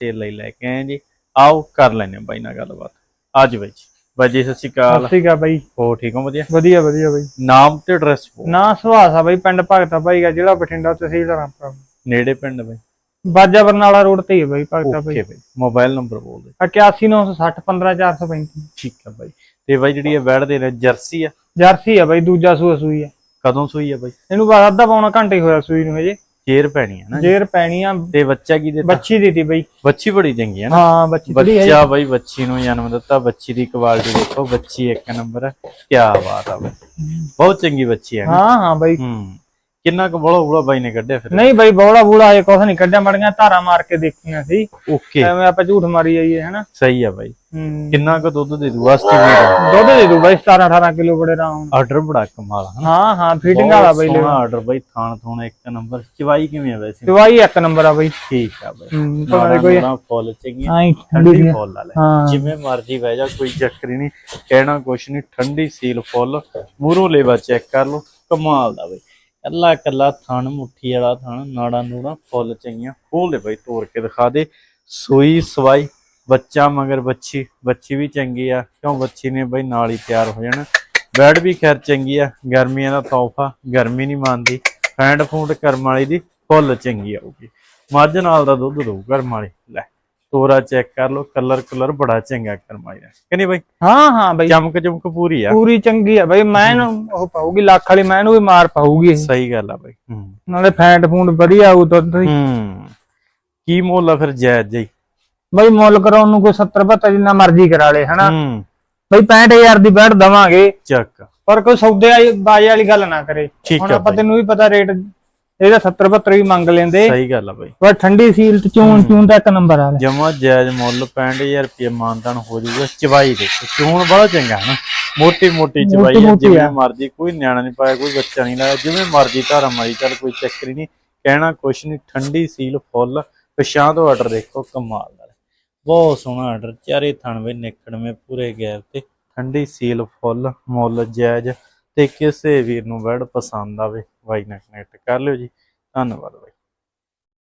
Sale ਲਈ ਲੈ ਕੇ ਆਏ ਜੀ। ਆਓ ਕਰ ਲੈਨੇ ਆ ਬਾਈ ਨਾਲ ਗੱਲਬਾਤ। ਅੱਜ ਬਾਈ ਜੀ। ਬਾਈ ਜੀ ਸਤਿ ਸ਼੍ਰੀ ਅਕਾਲ। ਠੀਕ ਆ ਬਾਈ। ਹੋ ਠੀਕ ਹੋ ਵਧੀਆ? ਵਧੀਆ ਵਧੀਆ ਬਾਈ। ਨਾਮ ਤੇ ਐਡਰੈਸ ਨਾ ਸੁਹਾਸ ਬਾਈ ਪਿੰਡ ਭਗਤਾ ਬਾਈ ਦਾ ਜ਼ਿਲ੍ਹਾ ਬਠਿੰਡਾ ਤਹਿਸੀਲ ਰਾਮਪੁਰਾ ਨੇੜੇ ਪਿੰਡ ਬਾਈ? ਬਾਜਾ ਬਰਨਾਲਾ ਰੋਡ ਤੇ ਹੀ ਆ ਬਾਈ ਭਗਤਾ ਓਕੇ ਬਾਈ। ਬਾਈ। ਮੋਬਾਈਲ ਨੰਬਰ ਬੋਲ ਦੇ। 81960 15435 ਠੀਕ ਆ ਬਾਈ। ਤੇ ਬਾਈ ਜਿਹੜੀ ਇਹ ਬੈੜ ਦੇ ਨੇ ਜਰਸੀ ਆ? ਜਰਸੀ ਆ ਬਾਈ ਦੂਜਾ ਸੂਆ ਸੂਈ ਆ। ਕਦੋਂ ਸੂਈ ਆ ਬਾਈ? ਇਹਨੂੰ ਬਸ ਅੱਧਾ ਪੌਣਾ ਘੰਟੇ ਹੀ ਹੋਇਆ ਸੂਈ ਨੂੰ ਹਜੇ। ਚੇਰ ਪੈਣੀ ਆ ਨਾ ਜੇਰ ਪੈਣੀ ਆ। ਤੇ ਬੱਚਾ ਕੀ ਦਿੱਤਾ? ਬੱਚੀ ਦਿੱਤੀ ਬਾਈ। ਬੱਚੀ ਬੜੀ ਚੰਗੀ ਆ ਨਾ। ਹਾਂ ਬੱਚੀ ਹੈ ਬੱਚਾ ਬਾਈ ਬੱਚੀ ਨੂੰ ਜਨਮ ਦਿੱਤਾ ਬੱਚੀ ਦੀ ਕੁਆਲਿਟੀ ਦੇਖੋ ਬੱਚੀ ਇੱਕ ਨੰਬਰ ਹੈ। ਕੀ ਬਾਤ ਆ ਬਾਈ। ਬਹੁਤ ਚੰਗੀ ਬੱਚੀ ਹੈ ਹਾਂ ਹਾਂ ਬਾਈ। ਹੂੰ। ਕਿੰਨਾ ਕੁ ਬੜਾ ਬੜਾ ਬਾਈ ਨੇ ਕੱਢਿਆ ਫਿਰ? ਨਹੀਂ ਬਾਈ ਬੋਲਾ ਬੂਲਾ ਹਜੇ ਕੁਛ ਨਹੀਂ ਕੱਢਿਆ ਮੜੀਆਂ ਧਾਰਾਂ ਮਾਰ ਕੇ ਦੇਖੀਆਂ ਸੀ। ਓਕੇ। ਐਵੇਂ ਆਪਾਂ ਝੂਠ ਮਾਰੀ ਜਾਈਏ ਹਨਾ? ਸਹੀ ਆ ਬਾਈ। ਹੂੰ। ਕਿੰਨਾ ਕੁ ਦੁੱਧ ਦੇ ਦੂ? ਐਸਟੀਮੇਟ ਦੁੱਧ ਦੇ ਦੂ ਬਾਈ 17 18 ਕਿਲੋ ਬੜੇ ਆਰਾਮ। ਆਰਡਰ ਬੜਾ ਕਮਾਲ ਹਨਾ? ਹਾਂ ਹਾਂ ਫੀਡਿੰਗ ਵਾਲਾ ਬਾਈ ਸੋਹਣਾ ਆਰਡਰ ਬਾਈ ਥਾਣ ਥੋਣਾ ਇੱਕ ਨੰਬਰ। ਚਵਾਈ ਕਿਵੇਂ ਆ ਵੈਸੇ? ਦਵਾਈ ਇੱਕ ਨੰਬਰ ਆ ਬਾਈ। ਠੀਕ ਆ ਬਾਈ। ਹੂੰ ਭਾਵੇਂ ਕੋਈ ਫੁੱਲ ਚੰਗੀਆਂ ਠੰਡੀ ਫੁੱਲ ਵਾਲੇ। ਹਾਂ। ਜਿਵੇਂ ਮਰਜ਼ੀ ਬਹਿ ਜਾ ਕੋਈ ਚੱਕਰ ਹੀ ਨਹੀਂ। ਕਹਿਣਾ ਕੁਛ ਨਹੀਂ ਠੰਡੀ ਸੀਲ ਫੁੱਲ। ਮੂਰੋਂ ਲੇਵਾ ਚੈੱਕ ਕਰ ਲਓ। ਕਮਾਲ ਦਾ ਬਈ। ਕੱਲਾ ਕੱਲਾ ਥਣ, ਮੁੱਠੀ ਵਾਲਾ ਥਣ, ਨਾੜਾ ਨੂੜਾ ਫੁੱਲ ਚੰਗੀਆਂ। ਖੋਲ ਦੇ ਬਾਈ, ਤੋੜ ਕੇ ਦਿਖਾ ਦੇ। ਸੂਈ ਸਵਾਈ, ਬੱਚਾ ਮਗਰ ਬੱਚੀ ਬੱਚੀ ਵੀ ਚੰਗੀ ਆ। ਕਿਉਂ ਬੱਚੀ ਨੇ ਬਾਈ ਨਾਲ ਹੀ ਤਿਆਰ ਹੋ ਜਾਣਾ। ਬੈਡ ਵੀ ਖੈਰ ਚੰਗੀ ਆ, ਗਰਮੀਆਂ ਦਾ ਤੋਹਫਾ, ਗਰਮੀ ਨਹੀਂ ਮੰਨਦੀ। ਫੈਂਡ ਫੂਡ ਕਰਮ ਵਾਲੀ ਦੀ ਫੁੱਲ ਚੰਗੀ ਆਊਗੀ। ਮੱਝ ਨਾਲ ਦਾ ਦੁੱਧ ਦਊ ਕਰਮ ਵਾਲੀ। ਲੈ। ਤੋਰਾ ਚੈੱਕ ਕਰ ਲਓ ਕਲਰ ਕਲਰ ਬੜਾ ਚੰਗਾ ਕਰਮ ਵਾਲੀ ਦਾ ਕਿ ਨਹੀਂ ਬਈ? ਹਾਂ ਹਾਂ ਬਾਈ। ਚਮਕ ਚਮਕ ਪੂਰੀ ਆ। ਪੂਰੀ ਚੰਗੀ ਆ ਬਾਈ। ਮੈਂ ਨੂੰ ਉਹ ਪਾਉਗੀ ਲੱਖ ਵਾਲੀ ਮੈਂ ਨੂੰ ਵੀ ਮਾਰ ਪਾਉਗੀ। ਸਹੀ ਗੱਲ ਆ ਬਈ। ਨਾਲੇ ਫੈਂਟ ਫੂੰਡ ਵਧੀਆ ਆਊ ਦੁੱਧ ਦੀ। ਹੂੰ। ਕੀ ਮੁੱਲ ਆ ਫਿਰ ਜਾਇਜ਼ ਜੀ? ਬਾਈ ਮੁੱਲ ਕਰਾਉਣ ਨੂੰ ਕੋਈ 70 72 ਜਿੰਨਾ ਮਰਜ਼ੀ ਕਰਾ ਲੇ ਹਨਾ? ਬਾਈ 65000 ਦੀ ਬੈਠ ਦਵਾਂਗੇ। ਚੱਕ। ਪਰ ਕੋਈ ਸੌਦੇ ਵਾਲੀ ਬਾਜੇ ਵਾਲੀ ਗੱਲ ਨਾ ਕਰੇ। ਠੀਕ ਹੁਣ ਆ ਆਪਾਂ ਤੈਨੂੰ ਵੀ ਪਤਾ ਰੇਟ ਇਹਦਾ 70 72 ਵੀ ਮੰਗ ਲੈਂਦੇ। ਸਹੀ ਗੱਲ ਆ ਬਈ। ਪਰ ਠੰਡੀ ਸੀਲ ਤੇ ਚੂਨ ਚੂਨ ਦਾ ਇੱਕ ਨੰਬਰ ਆ ਲੈ ਜਮਾ ਜਾਇਜ਼ ਮੁੱਲ 65000 ਰੁਪਏ ਮਾਨਤਾਨ ਹੋ ਜਾਊਗਾ ਚਵਾਈ ਦੇ। ਚੂਣ ਬੜਾ ਚੰਗਾ ਹੈ ਨਾ। ਮੋਟੀ ਮੋਟੀ ਚਵਾਈ ਜਿਵੇਂ। ਮਰਜ਼ੀ ਕੋਈ ਨਿਆਣਾ ਨਹੀਂ ਪਾਇਆ ਕੋਈ ਬੱਚਾ ਨਹੀਂ ਲਾਇਆ ਜਿਵੇਂ ਮਰਜ਼ੀ ਧਾਰਾ ਮਾਰੀ ਚੱਲ ਕੋਈ ਚੱਕਰ ਹੀ ਨਹੀਂ। ਕਹਿਣਾ ਕੁਛ ਨਹੀਂ ਠੰਡੀ ਸੀਲ ਫੁੱਲ ਪਛਾਂ ਤੋਂ ਆਰਡਰ ਦੇਖੋ ਕਮਾਲ ਦਾ। ਬਹੁਤ ਸੋਹਣਾ ਆਰਡਰ ਚਾਰੇ ਥਣਵੇਂ ਨਿਕੜਵੇਂ ਪੂਰੇ ਗੈਰ ਤੇ। ਠੰਡੀ ਸੀਲ ਫੁੱਲ ਮੁੱਲ ਜਾਇਜ਼ ਤੇ ਕਿਸੇ ਵੀਰ ਨੂੰ ਵਰਡ ਪਸੰਦ ਆਵੇ ਬਾਈ ਨਾਲ ਕਨੈਕਟ ਕਰ ਲਿਓ ਜੀ। ਧੰਨਵਾਦ ਬਾਈ।